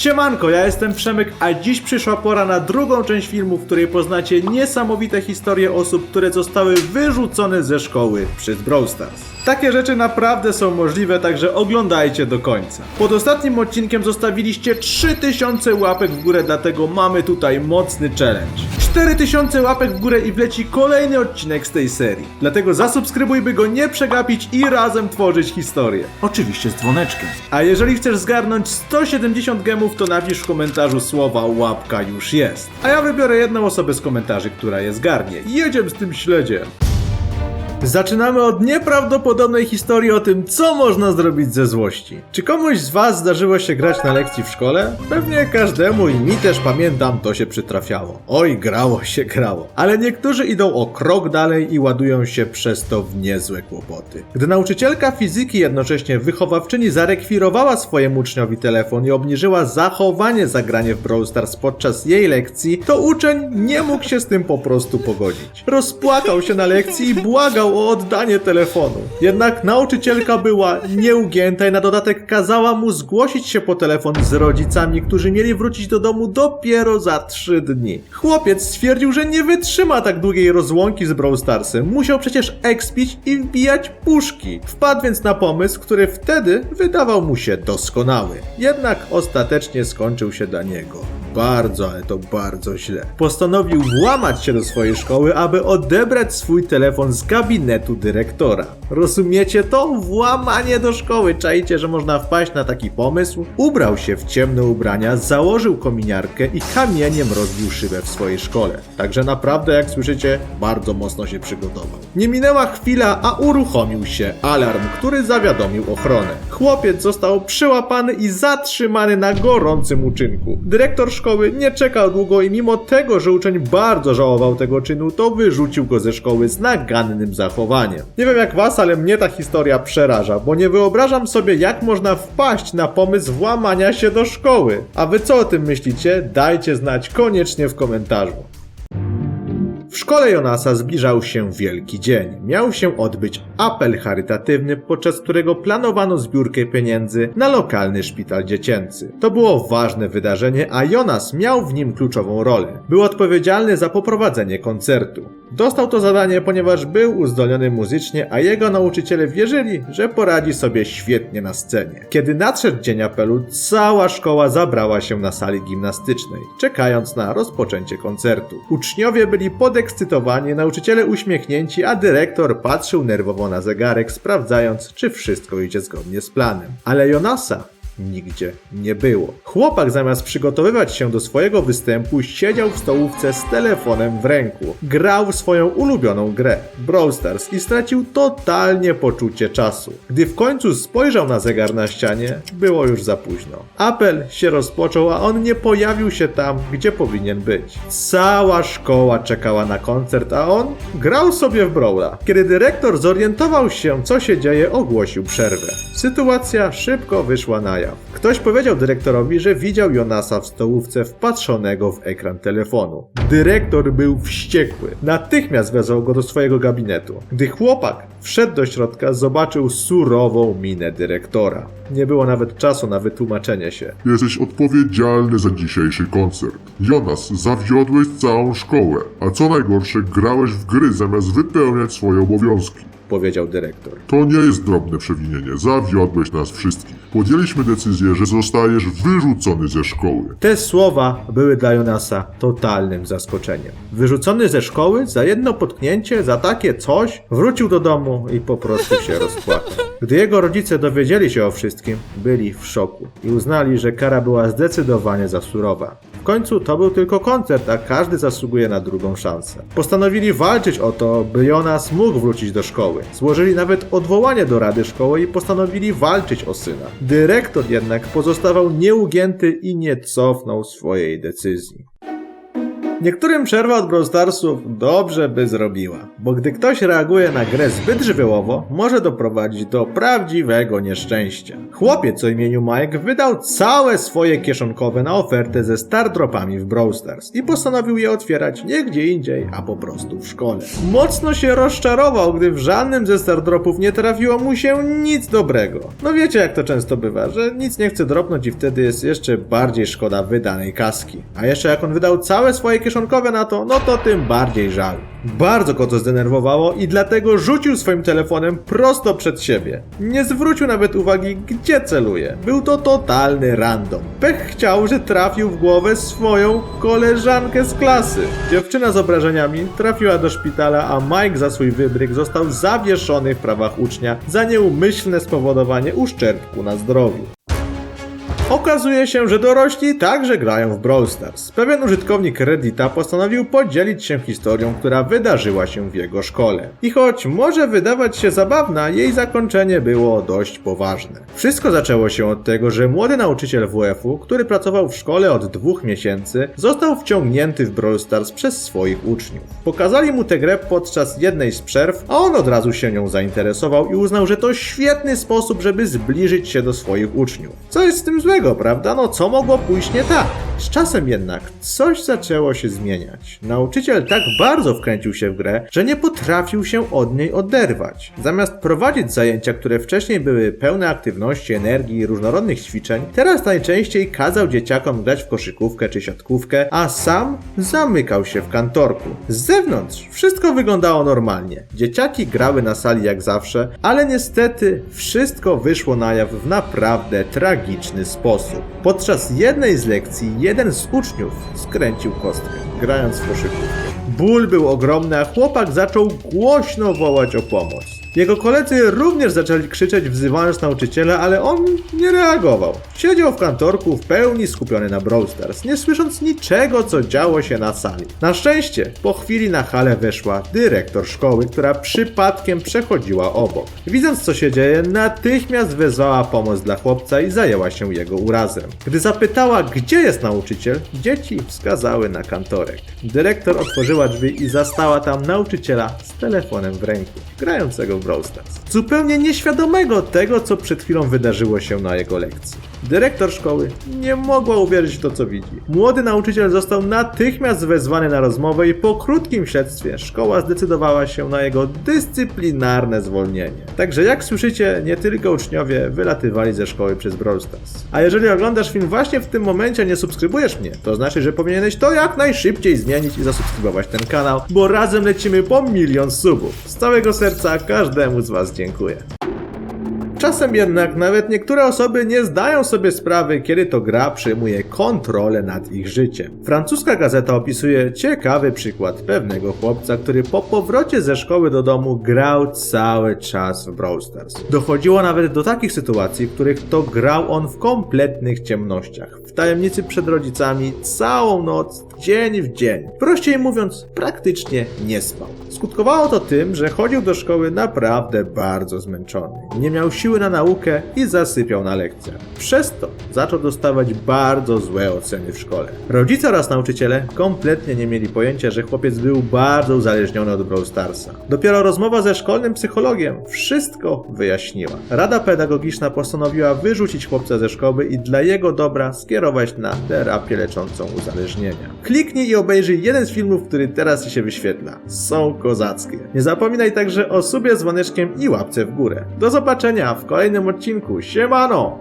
Siemanko, ja jestem Przemek, a dziś przyszła pora na drugą część filmu, w której poznacie niesamowite historie osób, które zostały wyrzucone ze szkoły przez Brawl Stars. Takie rzeczy naprawdę są możliwe, także oglądajcie do końca. Pod ostatnim odcinkiem zostawiliście 3000 łapek w górę, dlatego mamy tutaj mocny challenge. 4000 łapek w górę i wleci kolejny odcinek z tej serii. Dlatego zasubskrybuj, by go nie przegapić i razem tworzyć historię. Oczywiście z dzwoneczkiem. A jeżeli chcesz zgarnąć 170 gemów, to napisz w komentarzu słowa łapka już jest. A ja wybiorę jedną osobę z komentarzy, która je zgarnie. Jedziemy z tym śledziem. Zaczynamy od nieprawdopodobnej historii o tym, co można zrobić ze złości. Czy komuś z Was zdarzyło się grać na lekcji w szkole? Pewnie każdemu i mi też pamiętam, to się przytrafiało. Oj, grało się, grało. Ale niektórzy idą o krok dalej i ładują się przez to w niezłe kłopoty. Gdy nauczycielka fizyki jednocześnie wychowawczyni zarekwirowała swojemu uczniowi telefon i obniżyła zachowanie za granie w Brawl Stars podczas jej lekcji, to uczeń nie mógł się z tym po prostu pogodzić. Rozpłakał się na lekcji i błagał o oddanie telefonu. Jednak nauczycielka była nieugięta i na dodatek kazała mu zgłosić się po telefon z rodzicami, którzy mieli wrócić do domu dopiero za trzy dni. Chłopiec stwierdził, że nie wytrzyma tak długiej rozłąki z Brawl Starsem. Musiał przecież ekspić i wbijać puszki. Wpadł więc na pomysł, który wtedy wydawał mu się doskonały. Jednak ostatecznie skończył się dla niego bardzo, ale to bardzo źle. Postanowił włamać się do swojej szkoły, aby odebrać swój telefon z gabinetu dyrektora. Rozumiecie to? Włamanie do szkoły. Czajcie, że można wpaść na taki pomysł? Ubrał się w ciemne ubrania, założył kominiarkę i kamieniem rozbił szybę w swojej szkole. Także naprawdę, jak słyszycie, bardzo mocno się przygotował. Nie minęła chwila, a uruchomił się alarm, który zawiadomił ochronę. Chłopiec został przyłapany i zatrzymany na gorącym uczynku. Dyrektor szkoły nie czekał długo i mimo tego, że uczeń bardzo żałował tego czynu, to wyrzucił go ze szkoły z nagannym zachowaniem. Nie wiem jak was, ale mnie ta historia przeraża, bo nie wyobrażam sobie jak można wpaść na pomysł włamania się do szkoły. A wy co o tym myślicie? Dajcie znać koniecznie w komentarzu. W szkole Jonasa zbliżał się wielki dzień. Miał się odbyć apel charytatywny, podczas którego planowano zbiórkę pieniędzy na lokalny szpital dziecięcy. To było ważne wydarzenie, a Jonas miał w nim kluczową rolę. Był odpowiedzialny za poprowadzenie koncertu. Dostał to zadanie, ponieważ był uzdolniony muzycznie, a jego nauczyciele wierzyli, że poradzi sobie świetnie na scenie. Kiedy nadszedł dzień apelu, cała szkoła zabrała się na sali gimnastycznej, czekając na rozpoczęcie koncertu. Uczniowie byli podekscytowani, nauczyciele uśmiechnięci, a dyrektor patrzył nerwowo na zegarek, sprawdzając, czy wszystko idzie zgodnie z planem. Ale Jonasa nigdzie nie było. Chłopak zamiast przygotowywać się do swojego występu, siedział w stołówce z telefonem w ręku. Grał w swoją ulubioną grę, Brawl Stars i stracił totalnie poczucie czasu. Gdy w końcu spojrzał na zegar na ścianie, było już za późno. Apel się rozpoczął, a on nie pojawił się tam, gdzie powinien być. Cała szkoła czekała na koncert, a on grał sobie w Brawla. Kiedy dyrektor zorientował się, co się dzieje, ogłosił przerwę. Sytuacja szybko wyszła na jaw. Ktoś powiedział dyrektorowi, że widział Jonasa w stołówce wpatrzonego w ekran telefonu. Dyrektor był wściekły. Natychmiast wezwał go do swojego gabinetu. Gdy chłopak wszedł do środka, zobaczył surową minę dyrektora. Nie było nawet czasu na wytłumaczenie się. Jesteś odpowiedzialny za dzisiejszy koncert. Jonas, zawiodłeś całą szkołę, a co najgorsze, grałeś w gry zamiast wypełniać swoje obowiązki. Powiedział dyrektor. To nie jest drobne przewinienie, zawiodłeś nas wszystkich. Podjęliśmy decyzję, że zostajesz wyrzucony ze szkoły. Te słowa były dla Jonasa totalnym zaskoczeniem. Wyrzucony ze szkoły za jedno potknięcie, za takie coś, wrócił do domu i po prostu się rozpłakał. Gdy jego rodzice dowiedzieli się o wszystkim, byli w szoku i uznali, że kara była zdecydowanie za surowa. W końcu to był tylko koncert, a każdy zasługuje na drugą szansę. Postanowili walczyć o to, by Jonas mógł wrócić do szkoły. Złożyli nawet odwołanie do rady szkoły i postanowili walczyć o syna. Dyrektor jednak pozostawał nieugięty i nie cofnął swojej decyzji. Niektórym przerwa od Brawl Starsów dobrze by zrobiła, bo gdy ktoś reaguje na grę zbyt żywiołowo, może doprowadzić do prawdziwego nieszczęścia. Chłopiec o imieniu Mike wydał całe swoje kieszonkowe na ofertę ze star dropami w Brawl Stars i postanowił je otwierać nie gdzie indziej, a po prostu w szkole. Mocno się rozczarował, gdy w żadnym ze star dropów nie trafiło mu się nic dobrego. No wiecie jak to często bywa, że nic nie chce dropnąć i wtedy jest jeszcze bardziej szkoda wydanej kaski. A jeszcze jak on wydał całe swoje kieszonkowe na to, no to tym bardziej żal. Bardzo go to zdenerwowało i dlatego rzucił swoim telefonem prosto przed siebie. Nie zwrócił nawet uwagi, gdzie celuje. Był to totalny random. Pech chciał, że trafił w głowę swoją koleżankę z klasy. Dziewczyna z obrażeniami trafiła do szpitala, a Mike za swój wybryk został zawieszony w prawach ucznia za nieumyślne spowodowanie uszczerbku na zdrowiu. Okazuje się, że dorośli także grają w Brawl Stars. Pewien użytkownik Reddita postanowił podzielić się historią, która wydarzyła się w jego szkole. I choć może wydawać się zabawna, jej zakończenie było dość poważne. Wszystko zaczęło się od tego, że młody nauczyciel WF-u, który pracował w szkole od dwóch miesięcy, został wciągnięty w Brawl Stars przez swoich uczniów. Pokazali mu tę grę podczas jednej z przerw, a on od razu się nią zainteresował i uznał, że to świetny sposób, żeby zbliżyć się do swoich uczniów. Co jest z tym złego? Prawda? No co mogło pójść nie tak? Z czasem jednak coś zaczęło się zmieniać. Nauczyciel tak bardzo wkręcił się w grę, że nie potrafił się od niej oderwać. Zamiast prowadzić zajęcia, które wcześniej były pełne aktywności, energii i różnorodnych ćwiczeń, teraz najczęściej kazał dzieciakom grać w koszykówkę czy siatkówkę, a sam zamykał się w kantorku. Z zewnątrz wszystko wyglądało normalnie. Dzieciaki grały na sali jak zawsze, ale niestety wszystko wyszło na jaw w naprawdę tragiczny sposób. Podczas jednej z lekcji jeden z uczniów skręcił kostkę, grając w koszykówkę. Ból był ogromny, a chłopak zaczął głośno wołać o pomoc. Jego koledzy również zaczęli krzyczeć, wzywając nauczyciela, ale on nie reagował. Siedział w kantorku w pełni skupiony na Brawl Stars, nie słysząc niczego, co działo się na sali. Na szczęście, po chwili na halę weszła dyrektor szkoły, która przypadkiem przechodziła obok. Widząc, co się dzieje, natychmiast wezwała pomoc dla chłopca i zajęła się jego urazem. Gdy zapytała, gdzie jest nauczyciel, dzieci wskazały na kantorek. Dyrektor otworzyła drzwi i zastała tam nauczyciela z telefonem w ręku, grającego w Brawl Stars. Zupełnie nieświadomego tego, co przed chwilą wydarzyło się na jego lekcji. Dyrektor szkoły nie mogła uwierzyć w to, co widzi. Młody nauczyciel został natychmiast wezwany na rozmowę i po krótkim śledztwie szkoła zdecydowała się na jego dyscyplinarne zwolnienie. Także jak słyszycie, nie tylko uczniowie wylatywali ze szkoły przez Brawl Stars. A jeżeli oglądasz film właśnie w tym momencie, nie subskrybujesz mnie, to znaczy, że powinieneś to jak najszybciej zmienić i zasubskrybować ten kanał, bo razem lecimy po milion subów. Z całego serca każdemu z Was dziękuję. Czasem jednak nawet niektóre osoby nie zdają sobie sprawy, kiedy to gra przejmuje kontrolę nad ich życiem. Francuska gazeta opisuje ciekawy przykład pewnego chłopca, który po powrocie ze szkoły do domu grał cały czas w Brawl Stars. Dochodziło nawet do takich sytuacji, w których to grał on w kompletnych ciemnościach, w tajemnicy przed rodzicami, całą noc, dzień w dzień. Prościej mówiąc, praktycznie nie spał. Skutkowało to tym, że chodził do szkoły naprawdę bardzo zmęczony. Nie miał siły na naukę i zasypiał na lekcjach. Przez to zaczął dostawać bardzo złe oceny w szkole. Rodzice oraz nauczyciele kompletnie nie mieli pojęcia, że chłopiec był bardzo uzależniony od Brawl Starsa. Dopiero rozmowa ze szkolnym psychologiem wszystko wyjaśniła. Rada pedagogiczna postanowiła wyrzucić chłopca ze szkoły i dla jego dobra skierować na terapię leczącą uzależnienia. Kliknij i obejrzyj jeden z filmów, który teraz ci się wyświetla. Są kozackie. Nie zapominaj także o subie dzwoneczkiem i łapce w górę. Do zobaczenia w kolejnym odcinku. Siemano!